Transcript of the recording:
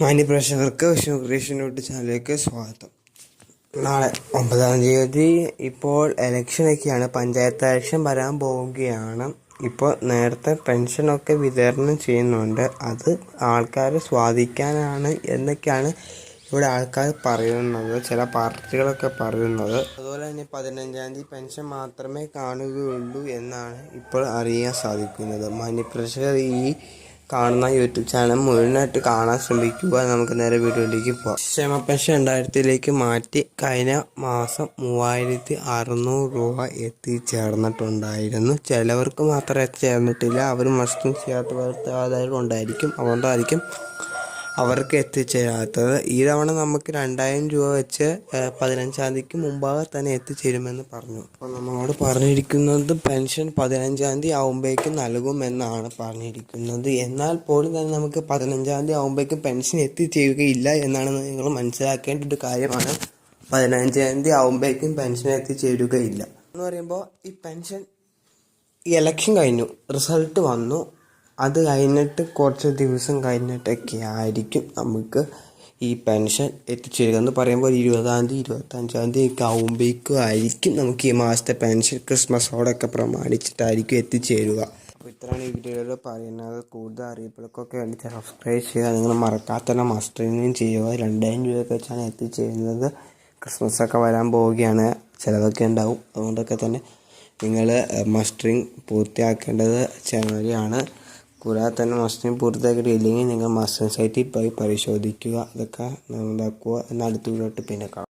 മാന്യപ്രേക്ഷകർക്ക് Vishnu creation YouTube ചാനലിലേക്ക് സ്വാഗതം. നാളെ ഒമ്പതാം തീയതി ഇപ്പോൾ ഇലക്ഷനൊക്കെയാണ്. പഞ്ചായത്ത് ഇലക്ഷൻ വരാൻ പോവുകയാണ്. ഇപ്പോൾ നേരത്തെ പെൻഷനൊക്കെ വിതരണം ചെയ്യുന്നുണ്ട്. അത് ആൾക്കാരെ സ്വാധീനിക്കാനാണ് എന്നൊക്കെയാണ് ഇവിടെ ആൾക്കാർ പറയുന്നത്. ചില പാർട്ടികളൊക്കെ പറയുന്നത്. അതുപോലെ തന്നെ പതിനഞ്ചാം തീയതി പെൻഷൻ മാത്രമേ കാണുകയുള്ളൂ എന്നാണ് ഇപ്പോൾ അറിയാൻ സാധിക്കുന്നത്. മാന്യപ്രേക്ഷകർ ഈ കാണുന്ന യൂട്യൂബ് ചാനൽ മുഴുവനായിട്ട് കാണാൻ ശ്രമിക്കുക. നമുക്ക് നേരെ വീഡിയോയിലേക്ക് പോകാം ക്ഷേമ പെൻഷൻ രണ്ടായിരത്തിലേക്ക് മാറ്റി കഴിഞ്ഞ മാസം മൂവായിരത്തി അറുന്നൂറ് രൂപ എത്തിച്ചേർന്നിട്ടുണ്ടായിരുന്നു. ചിലവർക്ക് മാത്രമേ എത്തിച്ചേർന്നിട്ടില്ല. അവർ മസ്റ്റും ചെയ്യാത്തവർക്ക് അതായത് ഉണ്ടായിരിക്കും അതുകൊണ്ടായിരിക്കും അവർക്ക് എത്തിച്ചേരാത്തത്. ഈ തവണ നമുക്ക് രണ്ടായിരം രൂപ വെച്ച് പതിനഞ്ചാം തീയതിക്ക് മുമ്പാകെ തന്നെ എത്തിച്ചേരുമെന്ന് പറഞ്ഞു. അപ്പോൾ നമ്മളോട് പറഞ്ഞിരിക്കുന്നത് പെൻഷൻ പതിനഞ്ചാം തീയതി ആകുമ്പോഴേക്കും നൽകുമെന്നാണ് പറഞ്ഞിരിക്കുന്നത്. എന്നാൽ പോലും തന്നെ നമുക്ക് പതിനഞ്ചാം തീയതി ആകുമ്പോഴേക്കും പെൻഷൻ എത്തിച്ചേരുകയില്ല എന്നാണ് നിങ്ങൾ മനസ്സിലാക്കേണ്ട ഒരു കാര്യമാണ്. പതിനഞ്ചാം തീയതി ആകുമ്പോഴേക്കും പെൻഷൻ എത്തിച്ചേരുകയില്ല. എന്ന് പറയുമ്പോൾ ഈ പെൻഷൻ ഈ ഇലക്ഷൻ കഴിഞ്ഞു. റിസൾട്ട് വന്നു. അത് കഴിഞ്ഞിട്ട് കുറച്ച് ദിവസം കഴിഞ്ഞിട്ടൊക്കെ ആയിരിക്കും നമുക്ക് ഈ പെൻഷൻ എത്തിച്ചേരുക എന്ന് പറയുമ്പോൾ ഇരുപതാം തീയതി ഇരുപത്തഞ്ചാം തീയതി ഒക്കെ ആകുമ്പോഴേക്കും ആയിരിക്കും നമുക്ക് ഈ മാസത്തെ പെൻഷൻ ക്രിസ്മസോടൊക്കെ പ്രമാണിച്ചിട്ടായിരിക്കും എത്തിച്ചേരുക. അപ്പോൾ ഇത്രയാണ് ഈ വീഡിയോയിൽ പറയുന്നത്. കൂടുതൽ അറിയിപ്പുകൾക്കൊക്കെ വേണ്ടി സബ്സ്ക്രൈബ് ചെയ്യുക. നിങ്ങൾ മറക്കാത്ത മസ്റ്ററിങ്ങും ചെയ്യുക. രണ്ടായിരം രൂപയൊക്കെ വെച്ചാണ് എത്തിച്ചേരുന്നത്. ക്രിസ്മസ് ഒക്കെ വരാൻ പോവുകയാണ്. ചിലതൊക്കെ ഉണ്ടാവും. അതുകൊണ്ടൊക്കെ തന്നെ നിങ്ങൾ മസ്റ്ററിങ് പൂർത്തിയാക്കേണ്ടത് ജനുവരിയാണ്. കൂടാതെ തന്നെ പൂർത്തിയാക്കിയിട്ട് പൂർത്തിയാക്കിയിട്ടില്ലെങ്കിൽ നിങ്ങൾ മസ്റ്ററിങ് സൈറ്റിൽ പോയി പരിശോധിക്കുക. അതൊക്കെ ഉണ്ടാക്കുക എന്നാൽ അടുത്ത വീഡിയോ പിന്നെ കാണാം.